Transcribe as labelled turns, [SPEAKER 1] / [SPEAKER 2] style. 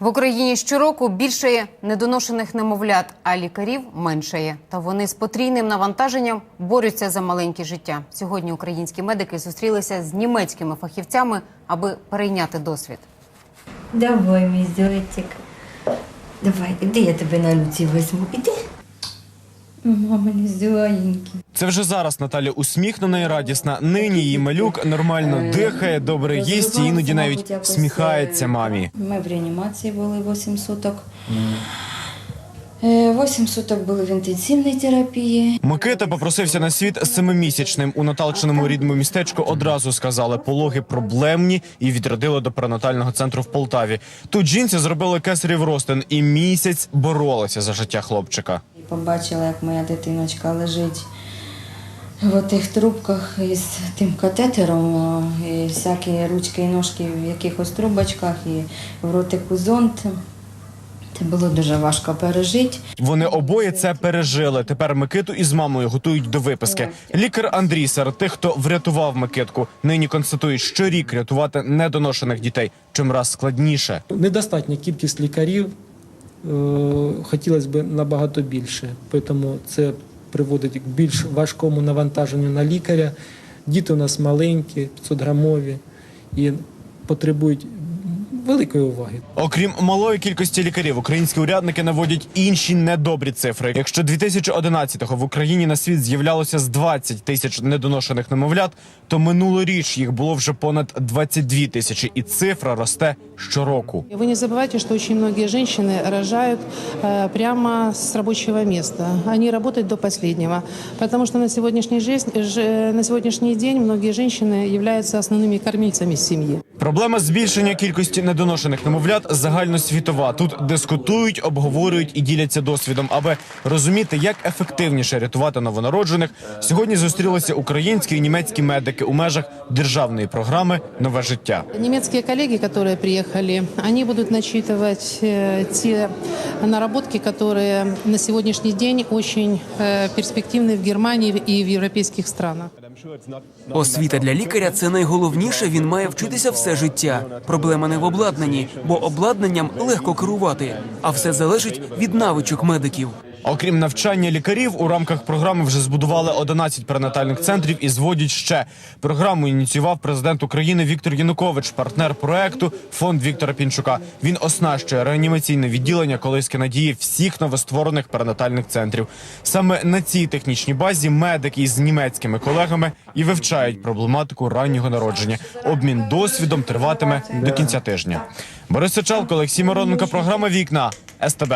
[SPEAKER 1] В Україні щороку більше недоношених немовлят, а лікарів меншає. Та вони з потрійним навантаженням борються за маленьке життя. Сьогодні українські медики зустрілися з німецькими фахівцями, аби перейняти досвід.
[SPEAKER 2] Давай, мій зайчик. Давай, іди я тебе на руці візьму. Іди. Мама, не зайенький.
[SPEAKER 3] Це вже зараз Наталя усміхнена і радісна. Нині її малюк нормально дихає, добре їсть і іноді навіть сміхається мамі.
[SPEAKER 2] Ми в реанімації були 8 суток. Е, 8 суток були в інтенсивній терапії.
[SPEAKER 3] Микита попросився на світ семимісячним. У Наталчиному рідному містечку одразу сказали, пологи проблемні і відрядили до перинатального центру в Полтаві. Тут жінці зробили кесарів ростин і місяць боролися за життя хлопчика.
[SPEAKER 2] Побачила, як моя дитиночка лежить в тих трубках із тим катетером, і всякі ручки і ножки в якихось трубочках, і в ротику зонд. Це було дуже важко пережити.
[SPEAKER 3] Вони обоє це пережили. Тепер Микиту із мамою готують до виписки. Лікар Андрій серед тих, хто врятував Микитку, нині констатують, що рік рятувати недоношених дітей чимраз складніше.
[SPEAKER 4] Недостатня кількість лікарів, хотілося б набагато більше, тому це приводить к більш важкому навантаженню на лікаря. Діти у нас маленькі, 500 грамові і потребують великої уваги.
[SPEAKER 3] Окрім малої кількості лікарів, українські урядники наводять інші недобрі цифри. Якщо 2011-го в Україні на світ з'являлося з 20 тисяч недоношених немовлят, то минулоріч їх було вже понад 22 тисячі, і цифра росте щороку.
[SPEAKER 5] Вы не забывайте, что очень многие женщины рожают э, прямо с рабочего места. Они работают до последнего, потому что на сегодняшний, жизнь, ж- на сегодняшний день многие женщины являются основными кормильцами семьи.
[SPEAKER 3] Проблема збільшення кількості недоношених немовлят загальносвітова. Тут дискутують, обговорюють і діляться досвідом, аби розуміти, як ефективніше рятувати новонароджених. Сьогодні зустрілися українські і німецькі медики у межах державної програми Нове життя.
[SPEAKER 5] Немецкие коллеги, которые приехали, они будут начитывать э, те наработки, которые на сегодняшний день очень э, перспективны в Германии и в европейских странах.
[SPEAKER 6] Освіта для лікаря це найголовніше. Він має вчитися все життя. Проблема не в обладнанні, бо обладнанням легко керувати, а все залежить від навичок медиків.
[SPEAKER 3] Окрім навчання лікарів, у рамках програми вже збудували 11 перинатальних центрів і зводять ще. Програму ініціював президент України Віктор Янукович, партнер проекту фонд Віктора Пінчука. Він оснащує реанімаційне відділення колиски надії всіх новостворених перинатальних центрів. Саме на цій технічній базі медики із німецькими колегами і вивчають проблематику раннього народження. Обмін досвідом триватиме до кінця тижня. Борис Сичалко, Олексій Мироненко, програма Вікна СТБ.